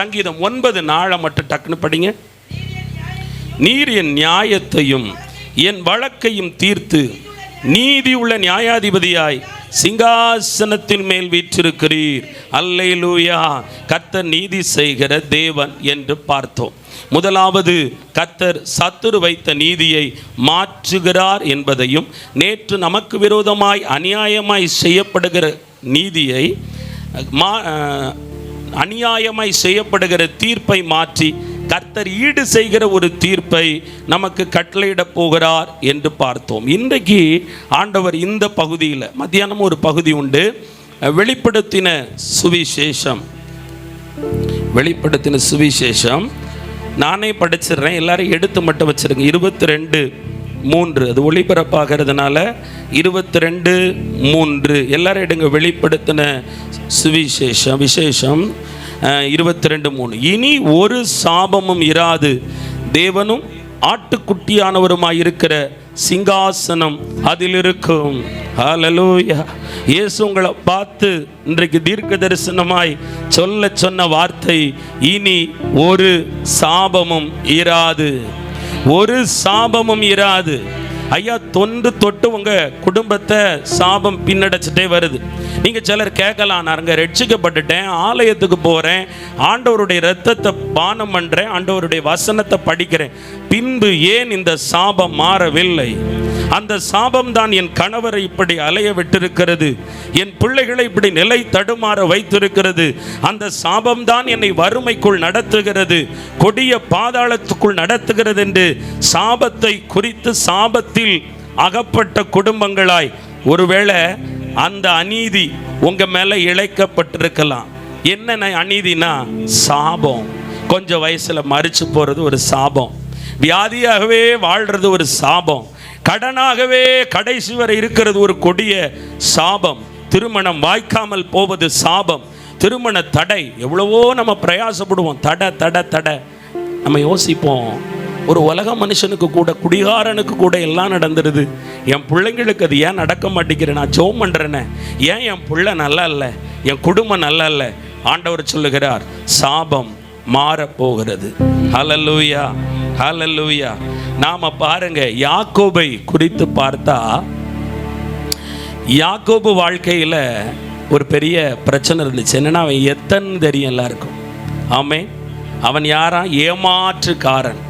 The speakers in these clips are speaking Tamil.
சங்கீதம் ஒன்பது நாளை மட்டும் டக்குன்னு படிங்க. நீர் என் நியாயத்தையும் என் வழக்கையும் தீர்த்து நீதி உள்ள நியாயாதிபதியாய் சிங்காசனத்தின் மேல் வீற்றிருக்கிறீர். அல்லேலூயா. கர்த்தர் நீதி செய்கிற தேவன் என்று பார்த்தோம். முதலாவது கத்தர் சத்துரு வைத்த நீதியை மாற்றுகிறார் என்பதையும் நேற்று நமக்கு விரோதமாய் அநியாயமாய் செய்யப்படுகிற நீதியை மா அநியாயமாய் செய்யப்படுகிற தீர்ப்பை மாற்றி கர்த்தர் ஈடு செய்கிற ஒரு தீர்ப்பை நமக்கு கட்டளையிட போகிறார் என்று பார்த்தோம். இன்றைக்கு ஆண்டவர் இந்த பகுதியில் மத்தியானம் ஒரு பகுதி உண்டு. வெளிப்படுத்தின சுவிசேஷம். வெளிப்படுத்தின சுவிசேஷம். நானே படிச்சிடுறேன். எல்லாரும் எடுத்து மட்டும் வச்சிருங்க. இருபத்தி ரெண்டு மூன்று. அது ஒளிபரப்பாகிறதுனால இருபத்தி ரெண்டு மூன்று. எல்லாரும் எடுங்க வெளிப்படுத்தின சுவிசேஷம் விசேஷம் இருபத்தி ரெண்டு மூணு. இனி ஒரு சாபமும் இராது. தேவனும் ஆட்டுக்குட்டியானவருமாய் இருக்கிற சிங்காசனம் அதில் இருக்கும் ஹalleluya இயேசு உங்களை பார்த்து இன்றைக்கு தீர்க்க தரிசனமாய் சொல்ல சொன்ன வார்த்தை இனி ஒரு சாபமும் இராது. ஒரு சாபமும் இராது. ஐயா தொன்று தொட்டு உங்க குடும்பத்தை சாபம் பின்னடைச்சிட்டே வருது. நீங்க சிலர் கேட்கலாம் நான் அங்கே ரட்சிக்கப்பட்டுட்டேன் ஆலயத்துக்கு போறேன் ஆண்டவருடைய ரத்தத்தை பானம் பண்றேன் ஆண்டவருடைய வசனத்தை படிக்கிறேன். பின்பு ஏன் இந்த சாபம் மாறவில்லை? அந்த சாபம் தான் என் கணவரை இப்படி அலைய விட்டிருக்கிறது. என் பிள்ளைகளை இப்படி நிலை தடுமாற வைத்திருக்கிறது. அந்த சாபம் தான் என்னை வறுமைக்குள் நடத்துகிறது. கொடிய பாதாளத்துக்குள் நடத்துகிறது என்று சாபத்தை குறித்து சாபத்தில் அகப்பட்ட குடும்பங்களாய் ஒருவேளை அந்த அநீதி உங்க மேல இழைக்கப்பட்டிருக்கலாம். என்ன அநீதினா சாபம். கொஞ்சம் வயசுல மறிச்சு போறது ஒரு சாபம். வியாதியாகவே வாழ்றது ஒரு சாபம். கடனாகவே கடைசி வரை இருக்கிறது ஒரு கொடிய சாபம். திருமணம் வாய்க்காமல் போவது சாபம். திருமண தடை எவ்வளவோ நம்ம பிரயாசப்படுவோம். தடை தடை தடை. நம்ம யோசிப்போம் ஒரு உலக மனுஷனுக்கு கூட குடிகாரனுக்கு கூட எல்லாம் நடந்துருது. என் பிள்ளைங்களுக்கு அது ஏன் நடக்க மாட்டேங்கிறேன் நான் ஜோம் பண்ணுறேனே ஏன் என் பிள்ளை நல்லா இல்லை? என் குடும்பம் நல்லா இல்லை? ஆண்டவர் சொல்லுகிறார் சாபம் மாறப்போகிறது. ஹalleluya ஹalleluya நாம பாருங்க யாக்கோபை குறித்து பார்த்தா யாக்கோபு வாழ்க்கையில் ஒரு பெரிய பிரச்சனை இருந்துச்சு. என்னென்னா அவன் எத்தன் தெரியும் எல்லாருக்கும்? ஆமே அவன் யாரா? ஏமாற்றுக்காரன்.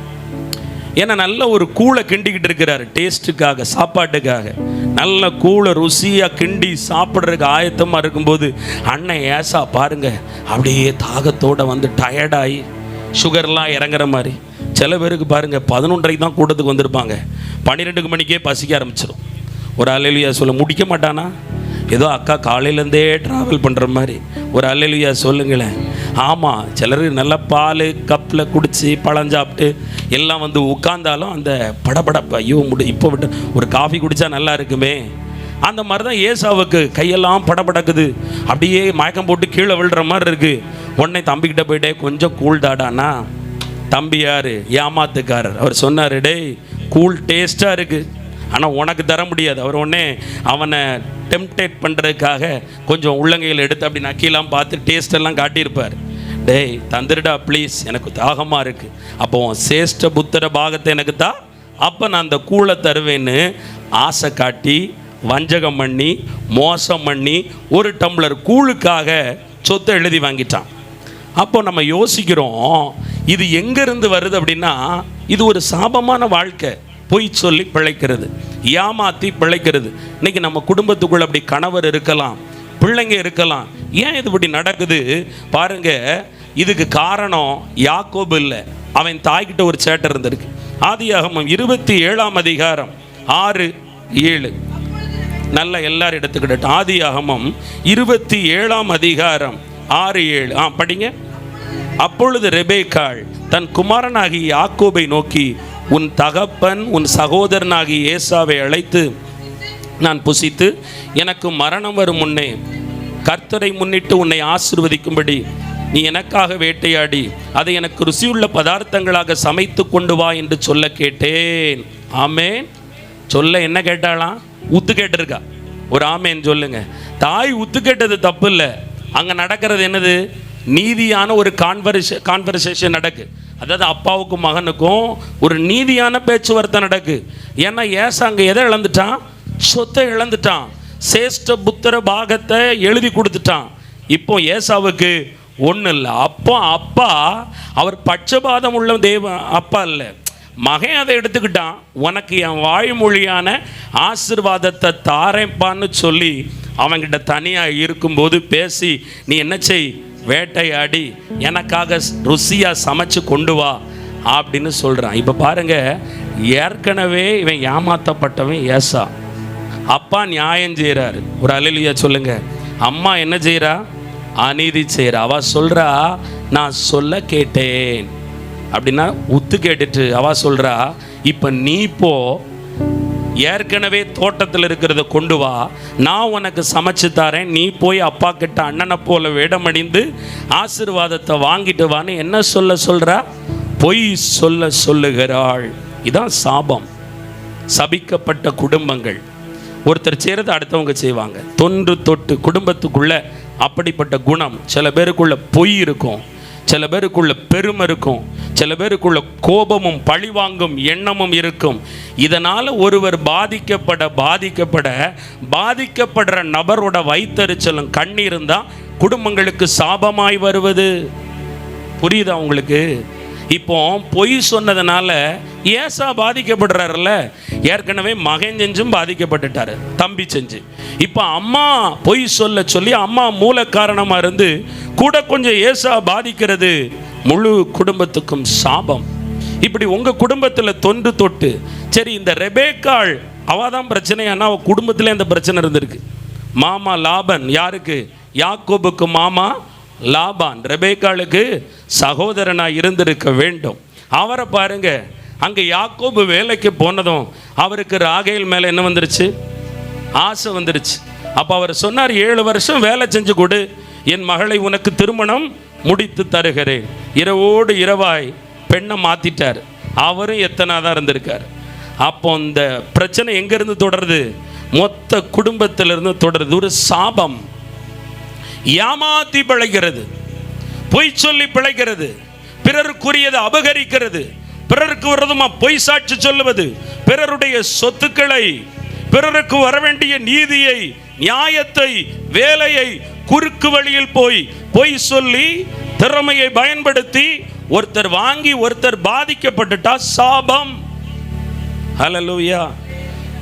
ஏன்னா நல்ல ஒரு கூளை கிண்டிக்கிட்டு இருக்கிறாரு டேஸ்ட்டுக்காக சாப்பாட்டுக்காக. நல்ல கூளை ருசியாக கிண்டி சாப்பிட்றதுக்கு ஆயத்தமாக இருக்கும்போது அண்ணன் ஏசா பாருங்க அப்படியே தாகத்தோட வந்து டயர்டாகி சுகர்லாம் இறங்குற மாதிரி. சில பேருக்கு பாருங்கள் பதினொன்றரைக்கு தான் கூட்டத்துக்கு வந்திருப்பாங்க. பன்னிரெண்டு மணிக்கே பசிக்க ஆரம்பிச்சிடும் ஒரு அலையிலியா சொல்ல முடிக்க மாட்டானா? ஏதோ அக்கா காலையிலேருந்தே ட்ராவல் பண்ணுற மாதிரி. ஒரு அலையிலியா சொல்லுங்களேன். ஆமாம் சிலர் நல்ல பால் கப்பில் குடித்து பழம் சாப்பிட்டு எல்லாம் வந்து உட்காந்தாலும் அந்த படபடப்பு ஐயோ முடி இப்போ விட்டு ஒரு காஃபி குடித்தா நல்லா இருக்குமே. அந்த மாதிரி தான் ஏசாவுக்கு கையெல்லாம் படபடக்குது. அப்படியே மயக்கம் போட்டு கீழே விழுற மாதிரி இருக்குது உடனே தம்பிக்கிட்ட போயிட்டே கொஞ்சம் கூல் தாடானா தம்பியார் ஏமாத்துக்காரர். அவர் சொன்னார் டேய் கூல் டேஸ்ட்டாக இருக்குது ஆனால் உனக்கு தர முடியாது. அவர் உடனே அவனை டெம்டேட் பண்ணுறதுக்காக கொஞ்சம் உள்ளங்கையில் எடுத்து அப்படி நக்கிலாம் பார்த்து டேஸ்டெல்லாம் காட்டியிருப்பார். டேய் தந்துருடா ப்ளீஸ் எனக்கு தாகமாக இருக்குது அப்போ சேஷ்ட புத்திர பாகத்தை எனக்கு தான் அப்போ நான் அந்த கூளை தருவேன்னு ஆசை காட்டி வஞ்சகம் பண்ணி மோசம் பண்ணி ஒரு டம்ளர் கூழுக்காக சொத்தை எழுதி வாங்கிட்டான். அப்போ நம்ம யோசிக்கிறோம் இது எங்கேருந்து வருது அப்படின்னா இது ஒரு சாபமான வாழ்க்கை. பொய் சொல்லி பிழைக்கிறது. ஏமாத்தி பிழைக்கிறது. இன்னைக்கு நம்ம குடும்பத்துக்குள்ள அப்படி கணவர் இருக்கலாம் பிள்ளைங்க இருக்கலாம். ஏன் இது இப்படி நடக்குது? பாருங்க இதுக்கு காரணம் யாக்கோபு இல்லை. அவன் தாய்கிட்ட ஒரு சேட்டை இருந்திருக்கு. ஆதியாகமம் இருபத்தி ஏழாம் அதிகாரம் ஆறு ஏழு. நல்ல எல்லாரும் எடுத்துக்கிட்டோம் ஆதியாகமம் இருபத்தி ஏழாம் அதிகாரம் ஆறு ஏழு. ஆ படிங்க. அப்பொழுது ரெபேக்காள் தன் குமாரனாகிய யாக்கோபை நோக்கி உன் தகப்பன் உன் சகோதரனாகி ஏசாவை அழைத்து நான் புசித்து எனக்கு மரணம் வரும் முன்னே கர்த்தரை முன்னிட்டு உன்னை ஆசிர்வதிக்கும்படி நீ எனக்காக வேட்டையாடி அதை எனக்கு ருசியுள்ள பதார்த்தங்களாக சமைத்து கொண்டு வா என்று சொல்ல கேட்டேன். ஆமேன். சொல்ல என்ன கேட்டாளாம் உத்து கேட்டிருக்கா. ஒரு ஆமேன் சொல்லுங்க. தாய் உத்து கேட்டது தப்பு இல்லை. அங்கே நடக்கிறது என்னது? நீதியான ஒரு கான்வர்சே கான்வர்சேஷன் நடக்கு. அதாவது அப்பாவுக்கும் மகனுக்கும் ஒரு நீதியான பேச்சுவார்த்தை நடக்கு. ஏன்னா ஏசா அங்கே எதை இழந்துட்டான்? சொத்தை இழந்துட்டான். சேஷ்ட புத்திர பாகத்தை எழுதி கொடுத்துட்டான். இப்போ ஏசாவுக்கு ஒன்றும் இல்லை. அப்போ அப்பா அவர் பட்சபாதம் உள்ள தேவ அப்பா இல்லை. மகன் அதை எடுத்துக்கிட்டான். உனக்கு என் வாய்மொழியான ஆசிர்வாதத்தை தாரேப்பான்னு சொல்லி அவன்கிட்ட தனியாக இருக்கும்போது பேசி நீ என்ன செய்? வேட்டையாடி எனக்காக ருசியாக சமைச்சு கொண்டு வா அப்படின்னு சொல்கிறான் இப்போ பாருங்க ஏற்கனவே இவன் ஏமாத்தப்பட்டவன் ஏசா. அப்பா நியாயம் செய்கிறாரு ஒரு அலிலியா சொல்லுங்க. அம்மா என்ன செய்கிறா அநீதி செய்கிறா அவ சொல்கிறா நான் சொல்ல கேட்டேன். அப்படின்னா உத்து கேட்டுட்டு அவ சொல்கிறா இப்போ நீ போ ஏற்கனவே தோட்டத்தில் இருக்கிறத கொண்டு வா. நான் உனக்கு சமைச்சு தரேன். நீ போய் அப்பா கிட்ட அண்ணனை போல வேடமடிந்து ஆசீர்வாதத்தை வாங்கிட்டு வான்னு என்ன சொல்ல சொல்கிறா பொய் சொல்ல சொல்லுகிறாள். இதான் சாபம். சபிக்கப்பட்ட குடும்பங்கள். ஒருத்தர் செய்கிறது அடுத்தவங்க செய்வாங்க. தொன்று தொட்டு குடும்பத்துக்குள்ள அப்படிப்பட்ட குணம். சில பேருக்குள்ள பொய் இருக்கும். சில பேருக்குள்ள பெருமை இருக்கும். சில பேருக்குள்ள கோபமும் பழிவாங்கும் எண்ணமும் இருக்கும். இதனால் ஒருவர் பாதிக்கப்பட பாதிக்கப்பட பாதிக்கப்படுற நபரோட வைத்தறிச்சலும் கண்ணீர் தான் குடும்பங்களுக்கு சாபமாய் வருவது. புரியுதா உங்களுக்கு? இப்போ பொய் சொன்னதுனால ஏசா பாதிக்கப்படுறாருல்ல? ஏற்கனவே மகன் செஞ்சும் பாதிக்கப்பட்டுட்டாரு தம்பி செஞ்சு. இப்போ அம்மா பொய் சொல்ல சொல்லி அம்மா மூல காரணமாக இருந்து கூட கொஞ்சம் ஏசா பாதிக்கிறது முழு குடும்பத்துக்கும் சாபம். இப்படி உங்கள் குடும்பத்தில் தொன்று தொட்டு சரி இந்த ரெபேக்காள் அவள் தான் பிரச்சனையானா அவள் குடும்பத்தில் இந்த பிரச்சனை இருந்திருக்கு. மாமா லாபன் யாருக்கு? யாக்கோபுக்கு மாமா லாபான் ரெபேக்காளுக்கு சகோதரனாக இருந்திருக்க வேண்டும். அவரை பாருங்க அங்கே யாக்கோபு வேலைக்கு போனதும் அவருக்கு ராகையில் மேலே என்ன வந்துருச்சு? ஆசை வந்துருச்சு. அப்போ அவர் சொன்னார் ஏழு வருஷம் வேலை செஞ்சு கொடு. என் மகளை உனக்கு திருமணம் முடித்து தருகிறேன். இரவோடு இரவாய் பெண்ணை மாற்றிட்டார் அவரும் எத்தனை தான் இருந்திருக்கார். அப்போ இந்த பிரச்சனை எங்கேருந்து தொடருது? மொத்த குடும்பத்திலிருந்து தொடருது. ஒரு சாபம். ஏமாத்தி பிழைக்கிறது. பொய் சொல்லி பிழைக்கிறது. பிறருக்குரியதை அபகரிக்கிறது. பிறருக்கு விரதமா பொய் சாட்சி சொல்லுவது. பிறருடைய சொத்துக்களை பிறருக்கு வர வேண்டிய நீதியை நியாயத்தை வேலையை குறுக்கு வழியில் போய் பொய் சொல்லி திறமையை பயன்படுத்தி ஒருத்தர் வாங்கி ஒருத்தர் பாதிக்கப்பட்டுட்டா சாபம். ஹலலூயா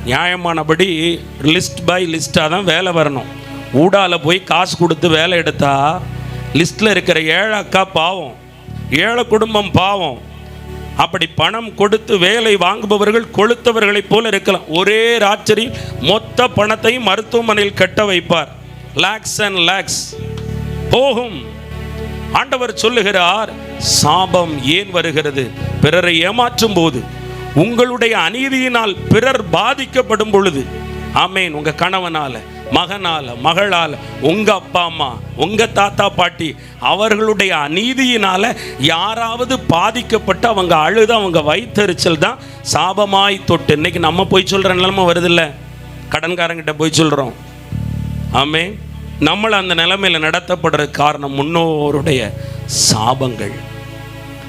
நியாயமானபடி லிஸ்ட் பை லிஸ்ட்டாக தான் வேலை வரணும். ஊடால போய் காசு கொடுத்து வேலை எடுத்தா லிஸ்ட்டில் இருக்கிற ஏழை அக்கா பாவம் ஏழை குடும்பம் பாவம். அப்படி பணம் கொடுத்து வேலை வாங்குபவர்கள் கொளுத்தவர்களைப் போல இருக்கலாம். ஒரே ராத்திரி மொத்த பணத்தையும் மருத்துவமனையில் கட்ட வைப்பார். லேக்ஸ் அண்ட் லேக்ஸ் போகும். ஆண்டவர் சொல்லுகிறார் சாபம் ஏன் வருகிறது? பிறரை ஏமாற்றும் போது உங்களுடைய அநீதியினால் பிறர் பாதிக்கப்படும் பொழுது. ஆமேன். உங்க கணவனால. மகனால மகளால் உங்கள் அப்பா அம்மா உங்கள் தாத்தா பாட்டி அவர்களுடைய அநீதியினால் யாராவது பாதிக்கப்பட்டு அவங்க அழுது அவங்க வயிற்றெரிச்சல் தான் சாபமாய் தொட்டு. இன்னைக்கு நம்ம போய் சொல்கிற நிலைமை வருதில்ல. கடன்காரங்கிட்ட போய் சொல்கிறோம் ஆமே நம்மளை அந்த நிலைமையில் நடத்தப்படுற காரணம் முன்னோருடைய சாபங்கள்.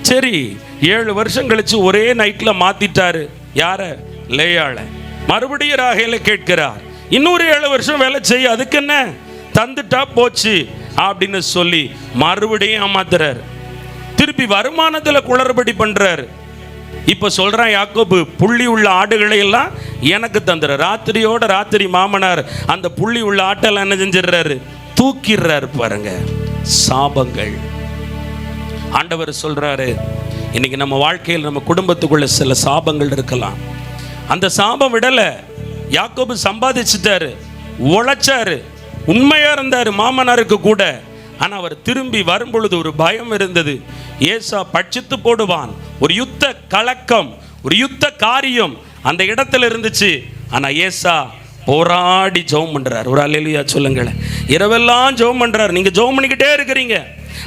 சரி ஏழு வருஷம் கழிச்சு ஒரே நைட்டில் மாற்றிட்டாரு யார? லேயாள. மறுபடியும் ராகையில் கேட்கிறார். இன்னொரு ஏழு வருஷம் வேலை செய்ய அதுக்கு என்ன? தந்துட்டா போச்சு அப்படின்னு சொல்லி மறுபடியும் ஏமாத்துறார். திருப்பி வருமானத்தில் குளறுபடி பண்ணுறார் இப்போ சொல்கிறான் யாக்கோபு புள்ளி உள்ள ஆடுகளை எல்லாம் எனக்கு தந்துற ராத்திரியோட ராத்திரி மாமனார் அந்த புள்ளி உள்ள ஆட்டெல்லாம் என்ன செஞ்சிடுறாரு? தூக்கிடுறாரு பாருங்க. சாபங்கள். ஆண்டவர் சொல்கிறாரு இன்னைக்கு நம்ம வாழ்க்கையில் நம்ம குடும்பத்துக்குள்ள சில சாபங்கள் இருக்கலாம். அந்த சாபம் விடலை யாக்கோபு சம்பாதிச்சிட்டாரு உழைச்சாரு உண்மையா இருந்தாரு மாமனாருக்கு கூட. ஆனால் அவர் திரும்பி வரும்பொழுது ஒரு பயம் இருந்தது. ஏசா பட்சித்து போடுவான் ஒரு யுத்த கலக்கம் ஒரு யுத்த காரியம் அந்த இடத்துல இருந்துச்சு. ஆனால் ஏசா போராடி ஜெபம் பண்ணுறார் ஒரு அலையிலியா சொல்லுங்களேன். இரவெல்லாம் ஜெபம் பண்ணுறாரு நீங்கள் ஜெபம் பண்ணிக்கிட்டே இருக்கிறீங்க.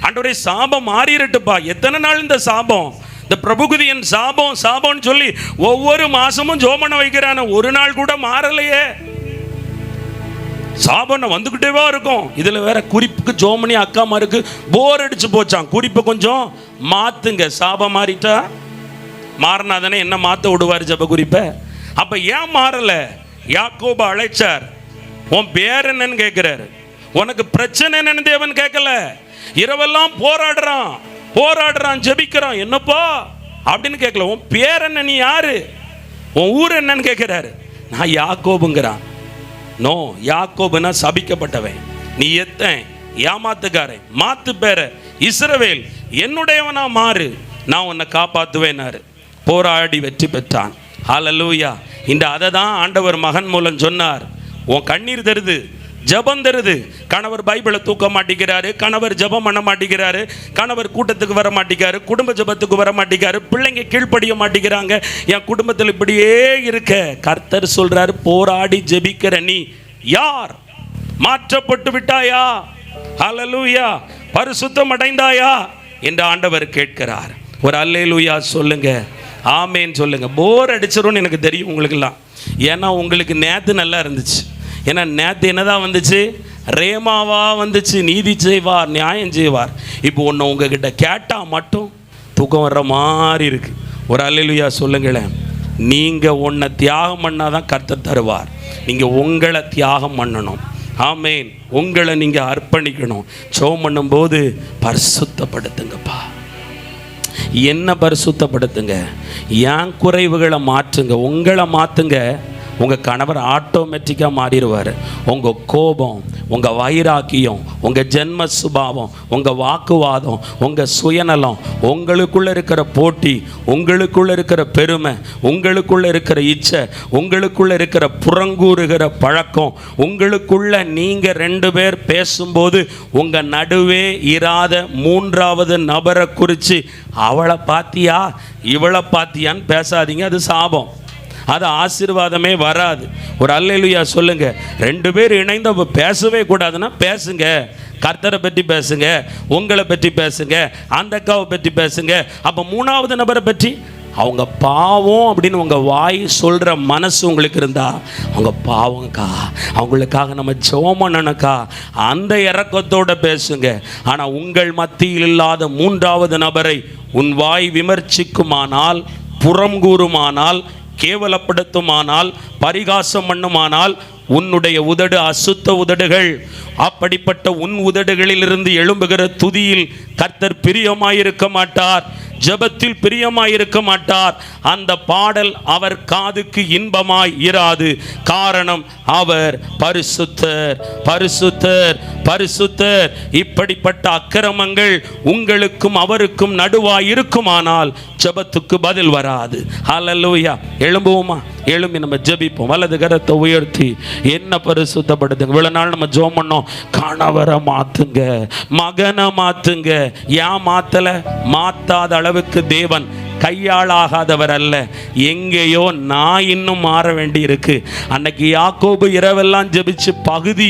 ஆண்டவரே சாபம் மாறிடட்டுப்பா எத்தனை நாள் இந்த சாபம்? இந்த பிரபுகுதியின் சாபம் சாபம்னு சொல்லி ஒவ்வொரு மாசமும் ஜோமனை வைக்கிறான. ஒரு நாள் கூட மாறலையே. சாபனை வந்துக்கிட்டேவா இருக்கும். இதில் வேற குறிப்புக்கு ஜோமனி அக்கா மாருக்கு போர் அடிச்சு போச்சான் குறிப்பை கொஞ்சம் மாத்துங்க. சாபம் மாறிட்டா மாறினா தானே என்ன மாற்ற விடுவார் ஜப குறிப்பை? அப்போ ஏன் மாறல? யாக்கோப அழைச்சார். உன் பேர் என்னன்னு கேட்குறாரு உனக்கு பிரச்சனை என்னன்னு தேவன் கேட்கல இரவெல்லாம் போராடுறான். போராடுறான் ஜெபிக்கிறான். என்னப்பா? அப்படின்னு கேட்கல உன் பேர் என்ன? நீ யாரு? உன் ஊர் என்னன்னு கேட்குறாரு நான் யாக்கோபுங்கிறான். நோ யாக்கோபுனா சபிக்கப்பட்டவன். நீ எத்தன்? ஏமாத்துக்காரன். மாத்து பேர. இஸ்ரவேல் என்னுடையவனா மாறு. நான் உன்னை காப்பாத்துவேனாரு போராடி வெற்றி பெற்றான். ஹாலலூயா இந்த அதை தான் ஆண்டவர் மகன் மூலம் சொன்னார். உன் கண்ணீர் தருது. ஜெபம் தருது. கணவர் பைபிளை தூக்க மாட்டேங்கிறாரு. கணவர் ஜெபம் பண்ண மாட்டேங்கிறாரு. கணவர் கூட்டத்துக்கு வர மாட்டேங்கிறாரு. குடும்ப ஜெபத்துக்கு வர மாட்டேங்கிறாரு. பிள்ளைங்க கீழ்ப்படிய மாட்டேங்கிறாங்க. என் குடும்பத்தில் இப்படியே இருக்க. கர்த்தர் சொல்றாரு போராடி ஜபிக்கிற நீ யார்? மாற்றப்பட்டு விட்டாயா? ஹalleluya. பரிசுத்தம் அடைந்தாயா? என்று ஆண்டவர் கேட்கிறார். ஒரு அல்லேலூயா சொல்லுங்க. ஆமேன்னு சொல்லுங்க. போர் அடிச்சிடும் எனக்கு தெரியும் உங்களுக்கெல்லாம். ஏன்னா உங்களுக்கு நேத்து நல்லா இருந்துச்சு. ஏன்னா நேற்று என்னதான் வந்துச்சு? ரேமாவா வந்துச்சு நீதி செய்வார் நியாயம் செய்வார். இப்போ ஒன்று உங்ககிட்ட கேட்டால் மட்டும் தூக்கம் வர்ற மாதிரி இருக்கு. ஒரு அல்லேலூயா சொல்லுங்களேன். நீங்கள் ஒன்றை தியாகம் பண்ணாதான் கர்த்தர் தருவார். நீங்கள் உங்களை தியாகம் பண்ணணும். ஆமேன். உங்களை நீங்கள் அர்ப்பணிக்கணும். சோம் பண்ணும்போது பரிசுத்தப்படுத்துங்கப்பா. என்ன பரிசுத்தப்படுத்துங்க? என் குறைவுகளை மாற்றுங்க. உங்களை மாற்றுங்க உங்கள் கணவர் ஆட்டோமேட்டிக்காக மாறிடுவார். உங்கள் கோபம் உங்கள் வைராக்கியம் உங்கள் ஜென்ம சுபாவம் உங்கள் வாக்குவாதம் உங்கள் சுயநலம் உங்களுக்குள்ளே இருக்கிற போட்டி உங்களுக்குள்ளே இருக்கிற பெருமை உங்களுக்குள்ளே இருக்கிற இச்சை உங்களுக்குள்ளே இருக்கிற புறங்கூறுகிற பழக்கம் உங்களுக்குள்ளே நீங்கள் ரெண்டு பேர் பேசும்போது உங்கள் நடுவே இராத மூன்றாவது நபரை குறித்து அவளை பார்த்தியா இவளை பார்த்தியான்னு பேசாதீங்க அது சாபம். அது ஆசீர்வாதமே வராது. ஒரு அல்லையா சொல்லுங்க. ரெண்டு பேர் இணைந்து அப்ப பேசவே கூடாதுன்னா பேசுங்க. கர்த்தரை பற்றி பேசுங்க. உங்களை பற்றி பேசுங்க. அந்த அக்காவை பற்றி பேசுங்க. அப்போ மூணாவது நபரை பற்றி அவங்க பாவம் அப்படின்னு உங்கள் வாய் சொல்கிற மனசு உங்களுக்கு இருந்தா அவங்க பாவங்க்கா அவங்களுக்காக நம்ம ஜெபம் பண்ணணுக்கா அந்த இறக்கத்தோட பேசுங்க. ஆனால் உங்கள் மத்தியில் இல்லாத மூன்றாவது நபரை உன் வாய் விமர்சிக்குமானால் புறம் கூறுமானால் கேவலப்படுத்துமானால் பரிகாசம் பண்ணுமானால் உன்னுடைய உதடு அசுத்த உதடுகள். அப்படிப்பட்ட உன் உதடுகளிலிருந்து எழும்புகிற துதியில் கர்த்தர் பிரியமாயிருக்க மாட்டார். ஜெபத்தில் பிரியமாயிருக்க மாட்டார். அந்த பாடல் அவர் காதுக்கு இன்பமாய் இராது. காரணம் அவர் பரிசுத்தர் பரிசுத்தர் பரிசுத்தர். இப்படிப்பட்ட அக்கிரமங்கள் உங்களுக்கும் அவருக்கும் நடுவாய் இருக்குமானால் ஜெபத்துக்கு பதில் வராது. ஹalleluya. எழும்புவோமா? எழும்பி நம்ம ஜெபிப்போம். வலது கரத்தை உயர்த்தி என்ன பரிசுத்தப்படுத்துங்க? இவ்வளோ நாள் நம்ம ஜோம் பண்ணோம். கணவரை மாத்துங்க மகனை மாத்துங்க. ஏன் மாத்தல? மாத்தாத அளவுக்கு தேவன் கையாளாகாதவர் அல்ல எங்கேயோ நான் இன்னும் மாற வேண்டி இருக்கு அன்னைக்கு யாக்கோபு இரவெல்லாம் ஜெபிச்சு பகுதி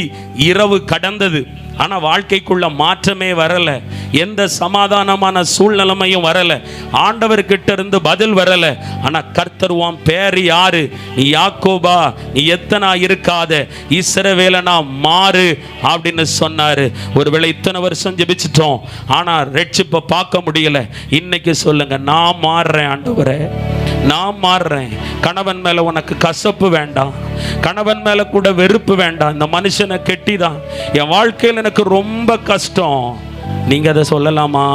இரவு கடந்தது. ஆனா வாழ்க்கைக்குள்ள மாற்றமே வரல. எந்த சமாதானமான சூழ்நிலைமையும் வரல. ஆண்டவர்கிட்ட இருந்து பதில் வரல. ஆனா கர்த்தர் பேர் யாரு? நீ யாக்கோபா நீ எத்தனா இருக்காத? இசரவேலனா மாறு அப்படின்னு சொன்னாரு. ஒருவேளை இத்தனை வருஷம் ஜெபிச்சிட்டோம். ஆனா ரெட்சிப்பை பார்க்க முடியல. இன்னைக்கு சொல்லுங்க நான் மாறுறேன் ஆண்டவரே. நான் மாறுறேன். கணவன் மேல உனக்கு கசப்பு வேண்டாம். கணவன் மேல கூட வெறுப்பு வேண்டாம். இந்த மனுஷனை கெட்டிதான். என் வாழ்க்கையில் எனக்கு ரொம்ப கஷ்டம். நீங்க அதை சொல்லலாமா?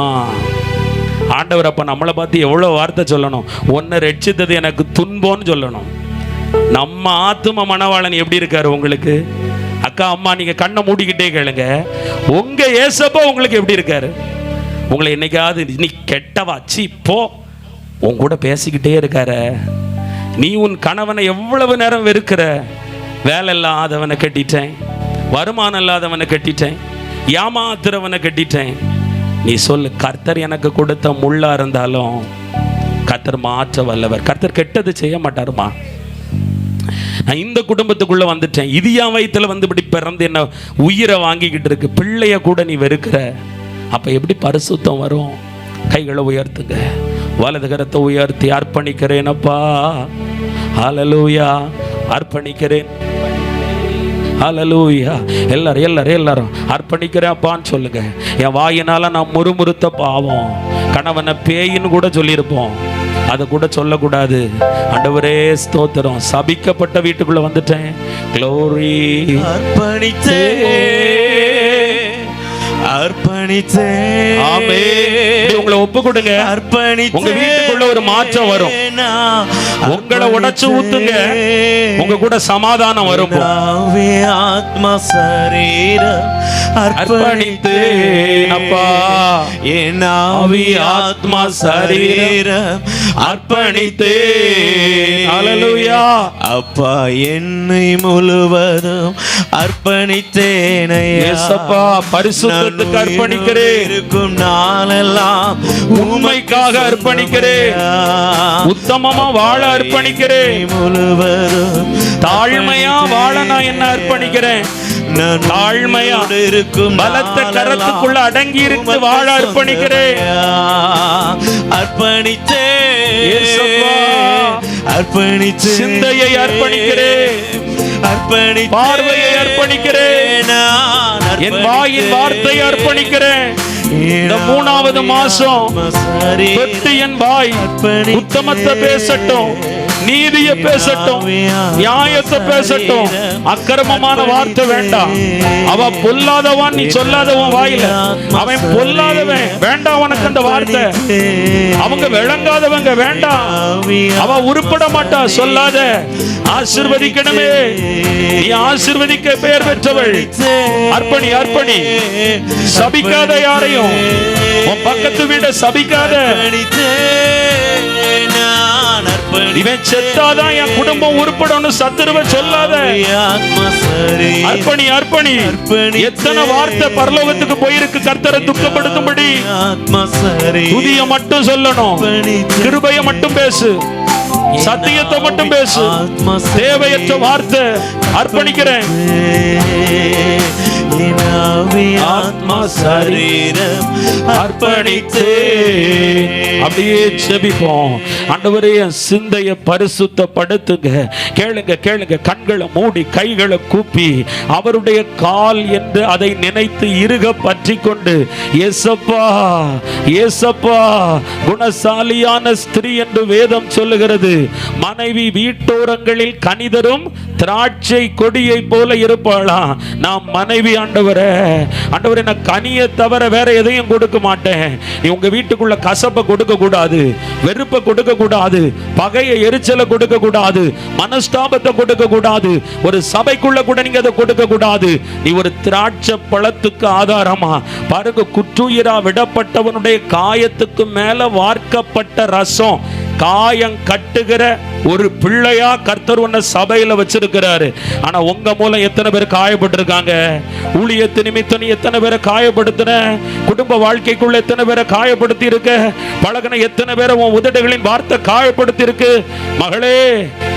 ஆண்டவர் அப்ப நம்மளை பார்த்து எவ்வளோ வார்த்தை சொல்லணும்? ஒன்றை ரட்சித்தது எனக்கு துன்பம்னு சொல்லணும். நம்ம ஆத்தும மணவாளன் எப்படி இருக்காரு உங்களுக்கு? அக்கா அம்மா நீங்க கண்ணை மூடிக்கிட்டே கேளுங்க. உங்க ஏசப்பா உங்களுக்கு எப்படி இருக்காரு? உங்களை என்னைக்காவது நீ கெட்டவா? சி போ. உன் கூட பேசிக்கிட்டே இருக்கார. நீ உன் கணவனை எவ்வளவு நேரம் வெறுக்கிற? வேலை இல்லாதவனை கட்டிட்டேன். வருமானம் இல்லாதவனை கட்டிட்டேன். ஏமாத்துறவனை கட்டிட்டேன். நீ சொல்லு கர்த்தர் எனக்கு கொடுத்த முள்ளா இருந்தாலும் கர்த்தர் மாற்ற வல்லவர். கர்த்தர் கெட்டது செய்ய மாட்டாருமா? நான் இந்த குடும்பத்துக்குள்ள வந்துட்டேன். இது என் வயித்துல வந்து இப்படி பிறந்து என்ன உயிரை வாங்கிக்கிட்டு இருக்கு. பிள்ளைய கூட நீ வெறுக்கிற. அப்ப எப்படி பரிசுத்தம் வரும்? கைகளை உயர்த்துங்க. வலது கரத்தை உயர்த்தி அர்ப்பணிக்கிறேனப்பா அலலூயா அர்ப்பணிக்கிறேன். ஹalleluya எல்லாரும் எல்லாரும் எல்லாரும் அர்ப்பணிக்கிறேன் அப்பான்னு சொல்லுங்க. என் வாயினால நான் முறுமுறுத்த பாவம். கணவனை பேயின்னு கூட சொல்லியிருப்போம். அதை கூட சொல்லக்கூடாது. ஆண்டவரே ஸ்தோத்திரம். சபிக்கப்பட்ட வீட்டுக்குள்ள வந்துட்டேன். க்ளோரி அர்ப்பணித்தே அர்ப்பணித்தே ஆமே உங்களை ஒப்பு கொடுங்க. அர்ப்பணித்தே உங்க வீட்டுக்குள்ள ஒரு மாற்றம் வரும். உங்களை உடைச்சு ஊத்துங்க. உங்க கூட சமாதானம் வரும். ஆத்மா சரீரம் அர்ப்பணித்தேன் அப்பா. என் ஆவி ஆத்மா சரீரம் அர்ப்பணித்தேன் ஹalleluya. அப்பா என்னை முழுவதும் அர்ப்பணித்தேனையா இயேசப்பா, பரிசுத்தத்துக்கு அர்ப்பணிக்கிறேன். இருக்கும் நாளெல்லாம் உண்மைக்காக அர்ப்பணிக்கிறேன். உத்தமமா வாழ அர்ப்பணிக்கிறேன். முழுவதும் தாழ்மையா வாழ நான் என்ன அர்ப்பணிக்கிறேன் தாழ்மையா இருக்கும் பலத்த கரத்துக்குள்ள அடங்கி இருந்து உமக்கு வாழ அர்ப்பணிக்கிறேன். இயேசப்பா. அர்ப்பணித்தேன் சிந்தையை அர்ப்பணிக்கிறேன். அர்ப்பணித்தேன் பார்வையை அர்ப்பணிக்கிறேன். நான் என் வாயின் வார்த்தையை அர்ப்பணிக்கிறேன் இந்த மூணாவது மாசம் தொட்டு என் அர்ப்பணித்தேன். உத்தமத்தை பேசட்டும் நீதியை பேசட்டும் நியாயத்தை பேசட்டும். அக்கிரமமான வார்த்தை வேண்டாம். அவ பொல்லாதவன் நீ சொல்லாதவன் வாயில. அவன் பொல்லாதவன் வேண்டாம் உனக்கு அந்த வார்த்தை. அவங்க விளங்காதவங்க வேண்டாம். அவ உருப்பட மாட்டா சொல்லாத. ஆசிர்வதிக்கணுமே. நீ ஆசிர்வதிக்க பெயர் பெற்றவள். அர்ப்பணி அர்ப்பணி. சபிக்காத யாரையும். உன் பக்கத்து வீட சபிக்காத. இவன் செத்தாதான் என் குடும்பம் உருப்படும் சத்துருவ சொல்லாத. அர்ப்பணி அர்ப்பணி அர்ப்பணி. எத்தனை வார்த்தை பரலோகத்துக்கு போயிருக்கு கர்த்தரை துக்கப்படுத்தும்படி. துதிய மட்டும் சொல்லணும். கிருபைய மட்டும் பேசு. சத்தியத்தை மட்டும் பேசு. தேவையற்ற வார்த்தை. அர்ப்பணிக்கிறேன். ஆத்மா சரீரம் அர்ப்பணித்து. அப்படியே செபிப்போம் ஆண்டவரே என் சிந்தைய பரிசுத்தப்படுத்துங்க. கேளுங்க கேளுங்க. கண்களை மூடி கைகளை கூப்பி அவருடைய கால் என்று அதை நினைத்து இருக பற்றி கொண்டு ஏசப்பா ஏசப்பா குணசாலியான ஸ்திரீ என்று வேதம் சொல்லுகிறது. மனைவி வீட்டோரங்களில் கணிதரும் திராட்சை கொடியை போல இருப்பாளா? நான் மனைவி ஆண்டவரே ஆண்டவரே நான் கனியை தவிர வேற எதையும் கொடுக்க மாட்டேன். நீ உங்க வீட்டுக்குள்ள கசப்பை கொடுக்க கூடாது வெறுப்பை கொடுக்க கூடாது பகையை எரிச்சலை கொடுக்க கூடாது மனஸ்தாபத்தை கொடுக்க கூடாது ஒரு சபைக்குள்ள கூட நீங்க அதை கொடுக்க கூடாது. நீ ஒரு திராட்சை பழத்துக்கு ஆதாரமா? பாருங்க குற்றுயிரா விடப்பட்டவனுடைய காயத்துக்கு மேல வார்க்கப்பட்ட ரசம். காயம் கட்டுகிற ஒரு பிள்ளையா கர்த்தர் உன்னை சபையில வச்சிருக்கிறாரு. ஆனா உங்க மூலம் எத்தனை பேர் காயப்பட்டிருக்காங்க? ஊழியத்து நிமித்தம் நீ எத்தனை பேரை காயப்படுத்தின? குடும்ப வாழ்க்கைக்குள்ள எத்தனை பேரை காயப்படுத்தி இருக்க பழகின எத்தனை பேரை உன் உதடுகளின் வார்த்தை காயப்படுத்தி இருக்கு மகளே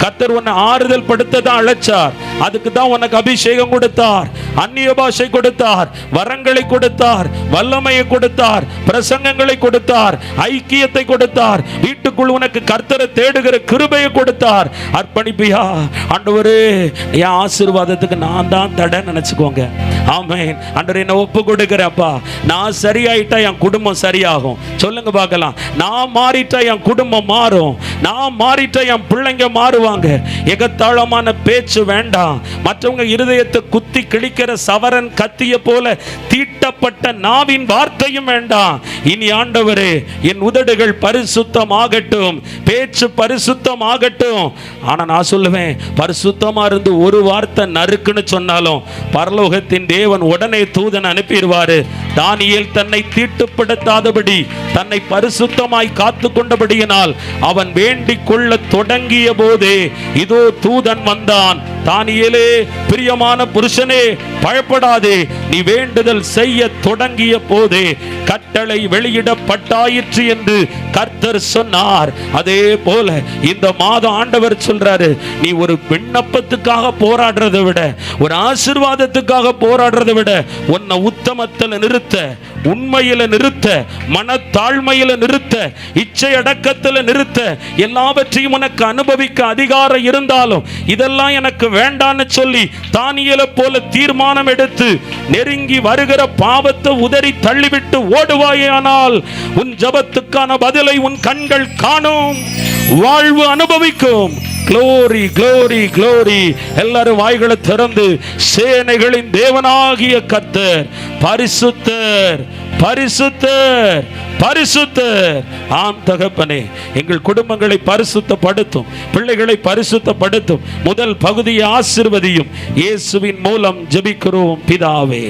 கர்த்தர் உன்னை ஆறுதல் படுத்த தான் அழைச்சார். அதுக்கு தான் உனக்கு அபிஷேகம் கொடுத்தார். அந்நிய பாஷை கொடுத்தார். வரங்களை கொடுத்தார். வல்லமையை கொடுத்தார். பிரசங்கங்களை கொடுத்தார். ஐக்கியத்தை கொடுத்தார். வீட்டுக்குள் உனக்கு கர்த்தரை தேடுகிற கிருபையை கொடுத்தார். அர்ப்பணிப்பியா ஆண்டவரே என் ஆசீர்வாதத்துக்கு நான் தான் தடை நினைச்சுக்கோங்க. ஆமென். ஆண்டவரே என்ன ஒப்பு கொடுக்குறப்பா நான் சரியாயிட்டா என் குடும்பம் சரியாகும். சொல்லுங்க பார்க்கலாம். நான் மாறிட்டா என் குடும்பம் மாறும். நான் மாறிட்டா என் பிள்ளைங்க மாறுவாங்க. எகத்தாளமான பேச்சு வேண்டாம். மற்றவங்க இருதயத்தை குத்தி கிழிக்கிற சவரன் கத்திய போல தீட்டப்பட்ட நாவின் வார்த்தையும் வேண்டாம். இனி ஆண்டவரே என் உதடுகள் பரிசுத்தமாகட்டும். பேச்சு பரிசுத்தம் ஆகட்டும் ஆனா நான் சொல்லுவேன் பரிசுத்தமா இருந்து ஒரு வார்த்தை நறுக்குன்னு சொன்னாலும் பரலோகத்தின் தேவன் உடனே தூதன் அனுப்பிடுவாரு. தானியல் தன்னை தீட்டுப்படுத்தாதபடி தன்னை பரிசுத்தமாய் காத்து கொண்டபடியினால் அவன் வேண்டிக் கொள்ள தொடங்கிய போதே இதோ தூதன் வந்தான். தானியலே பிரியமான புருஷனே பயப்படாதே நீ வேண்டுதல் செய்ய தொடங்கிய போதே கட்டளை வெளியிடப்பட்டாயிற்று என்று கர்த்தர் சொன்னார். அதே போல இந்த மாதம் ஆண்டவர் சொல்றாரு நீ ஒரு விண்ணப்பத்துக்காக போராடுறதை விட ஒரு ஆசிர்வாதத்துக்காக போராடுறதை விட உன்னை உத்தமத்தில் நிறுத்த உண்மையில நிறுத்த மனத்தாழ்மையில நிறுத்த இச்சை அடக்கத்தில் நிறுத்த எல்லாவற்றையும் உனக்கு அனுபவிக்க அதிகாரம் இருந்தாலும் இதெல்லாம் எனக்கு வேண்டான்னு சொல்லி தானியலை போல தீர்மானம் எடுத்து நெருங்கி வருகிற பாவத்தை உதறி தள்ளிவிட்டு ஓடுவாயானால் உன் ஜபத்துக்கான பதிலை உன் கண்கள் காணும். வாழ்வு அனுபவிக்கும். க்ளோரி க்ளோரி க்ளோரி எல்லாரும் வாய்களை திறந்து சேனைகளின் தேவனாகிய கத்தர் பரிசுத்தர். பரிசுத்தர் பரிசுத்தர். ஆம் தகப்பனே எங்கள் குடும்பங்களை பரிசுத்தப்படுத்தும் பிள்ளைகளை பரிசுத்தப்படுத்தும் முதல் பகுதியை ஆசிர்வதியும் இயேசுவின் மூலம் ஜெபிக்கிறோம் பிதாவே.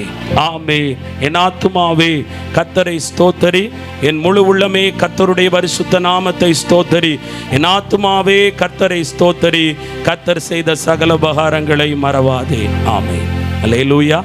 ஆமே என் ஆத்துமாவே கத்தரை ஸ்தோத்தரி என் முழு உள்ளமே கத்தருடைய பரிசுத்த நாமத்தை ஸ்தோத்தரி. என் ஆத்துமாவே கத்தரை ஸ்தோத்தரி கத்தர் செய்த சகல உபகாரங்களை மறவாதே. ஆமே அல்லேலூயா.